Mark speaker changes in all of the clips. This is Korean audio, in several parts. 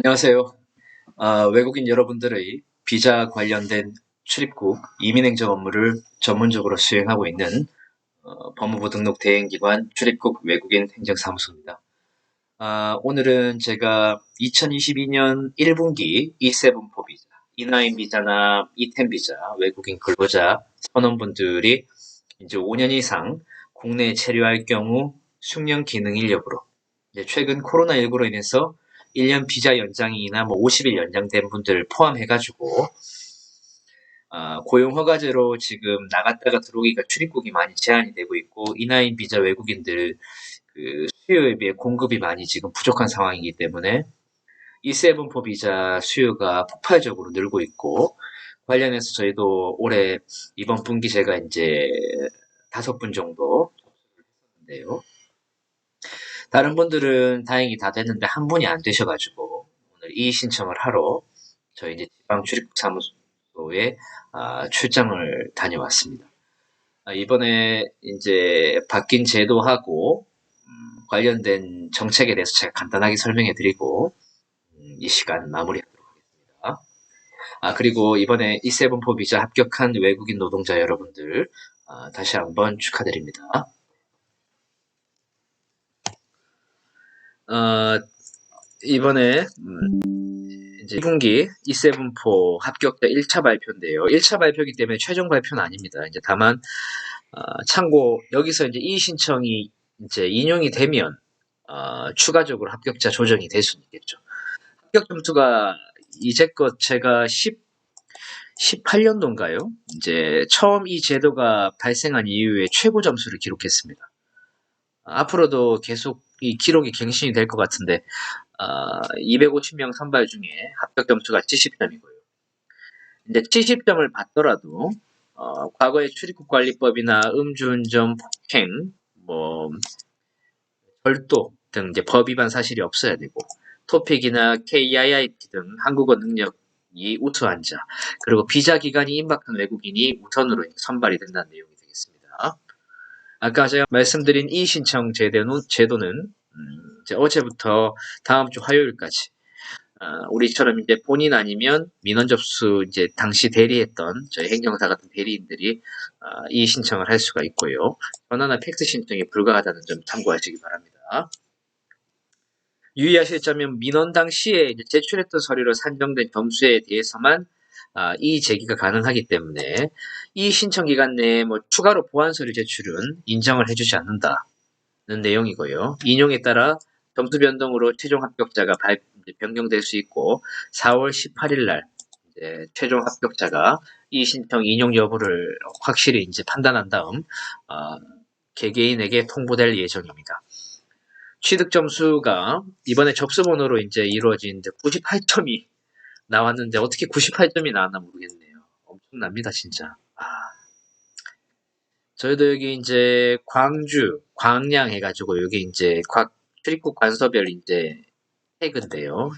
Speaker 1: 안녕하세요. 아, 외국인 여러분들의 비자 관련된 출입국 이민행정 업무를 전문적으로 수행하고 있는 어, 법무부 등록 대행기관 출입국 외국인 행정사무소입니다. 아, 오늘은 제가 2022년 1분기 E7포 비자, E9 비자나 E10 비자 외국인 근로자 선원분들이 이제 5년 이상 국내에 체류할 경우 숙련 기능 인력으로 이제 최근 코로나19로 인해서 1년 비자 연장이나 뭐 50일 연장된 분들 포함해가지고 어, 고용 허가제로 지금 나갔다가 들어오기가 출입국이 많이 제한이 되고 있고 이나인 비자 외국인들 그 수요에 비해 공급이 많이 지금 부족한 상황이기 때문에 E7포 비자 수요가 폭발적으로 늘고 있고 관련해서 저희도 올해 이번 분기 제가 이제 다섯 분 정도 했었는데요. 다른 분들은 다행히 다 됐는데 한 분이 안 되셔가지고 오늘 이의 신청을 하러 저희 이제 지방 출입국 사무소에 아, 출장을 다녀왔습니다. 아, 이번에 이제 바뀐 제도하고 음, 관련된 정책에 대해서 제가 간단하게 설명해 드리고 음, 이 시간 마무리하도록 하겠습니다. 아 그리고 이번에 E7포 비자 합격한 외국인 노동자 여러분들 아, 다시 한번 축하드립니다. 어, 이번에 음, 이제 2분기 E74 합격자 1차 발표인데요. 1차 발표이기 때문에 최종 발표는 아닙니다. 이제 다만 어, 참고 여기서 이제 이 신청이 이제 인용이 되면 어, 추가적으로 합격자 조정이 될 수 있겠죠. 합격 점수가 이제껏 제가 10 18년도인가요? 이제 처음 이 제도가 발생한 이후에 최고 점수를 기록했습니다. 앞으로도 계속 이 기록이 갱신이 될 것 같은데 어, 아, 250명 선발 중에 합격 점수가 70점이고요. 이제 70점을 받더라도 어, 과거의 출입국 관리법이나 음주운전, 폭행, 뭐 절도 등 이제 법 위반 사실이 없어야 되고 토픽이나 KIIP 등 한국어 능력이 우수한 자 그리고 비자 기간이 임박한 외국인이 우선으로 선발이 된다는 내용이 되겠습니다. 아까 제가 말씀드린 이 신청 제도는, 음, 이제 어제부터 다음 주 화요일까지 아, 우리처럼 이제 본인 아니면 민원 접수 이제 당시 대리했던 저희 행정사 같은 대리인들이 아, 이 신청을 할 수가 있고요. 전화나 팩스 신청이 불가하다는 점 참고하시기 바랍니다. 유의하실 점은 민원 당시에 제출했던 서류로 산정된 점수에 대해서만 아, 이 제기가 가능하기 때문에 이 신청 기간 내에 뭐 추가로 보안 서류 제출은 인정을 해주지 않는다는 내용이고요. 인용에 따라 점수 변동으로 최종 합격자가 발, 변경될 수 있고 4월 18일 날 최종 합격자가 이 신청 인용 여부를 확실히 이제 판단한 다음 어, 개개인에게 통보될 예정입니다. 취득 점수가 이번에 접수번호로 이제 이루어진 98점이 나왔는데 어떻게 98점이 나왔나 모르겠네요. 엄청납니다, 진짜. 아. 저희도 여기 이제 광주, 광양 해가지고 여기 이제 곽, 출입국 관서별 이제 태그인데요.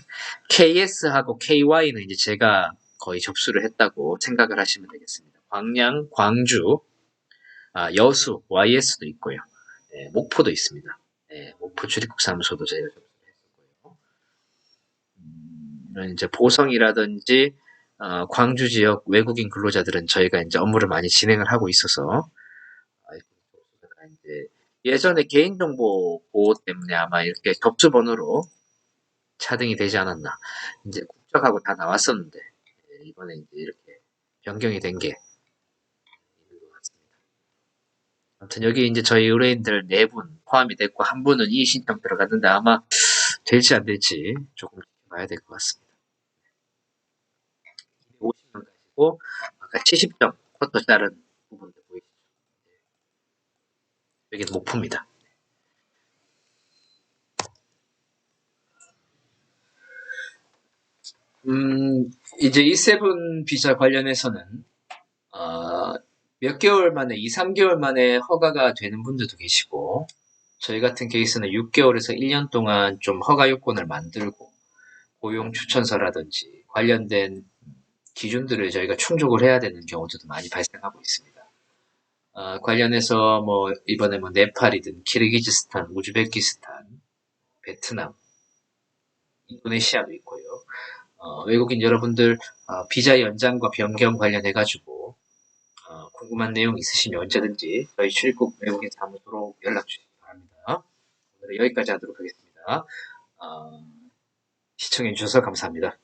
Speaker 1: KS하고 KY는 이제 제가 거의 접수를 했다고 생각을 하시면 되겠습니다. 광양, 광주, 아, 여수, YS도 있고요. 네, 목포도 있습니다. 네, 목포 출입국 사무소도 제가 접 이제 보성이라든지 어, 광주 지역 외국인 근로자들은 저희가 이제 업무를 많이 진행을 하고 있어서 아, 이제 예전에 개인정보 보호 때문에 아마 이렇게 접수 번호로 차등이 되지 않았나 이제 국적하고 다 나왔었는데 예, 이번에 이제 이렇게 변경이 된 게 아무튼 여기 이제 저희 의뢰인들 네 분 포함이 됐고 한 분은 이의신청 들어갔는데 아마 될지 안 될지 조금 봐야 될 것 같습니다. 있고 아까 70점 쿼터 자른 부분도 보이시죠. 네. 여기는 목포입니다. 음, 이제 E7 비자 관련해서는 어, 몇 개월 만에, 2, 3개월 만에 허가가 되는 분들도 계시고 저희 같은 케이스는 6개월에서 1년 동안 좀 허가 요건을 만들고 고용 추천서라든지 관련된 기준들을 저희가 충족을 해야 되는 경우들도 많이 발생하고 있습니다. 아, 관련해서 뭐 이번에 뭐 네팔이든 키르기즈스탄, 우즈베키스탄, 베트남, 인도네시아도 있고요. 어, 외국인 여러분들 어, 비자 연장과 변경 관련해 가지고 어, 궁금한 내용 있으시면 언제든지 저희 출입국 외국인 사무소로 연락 주시기 바랍니다. 오늘은 여기까지 하도록 하겠습니다. 어, 시청해 주셔서 감사합니다.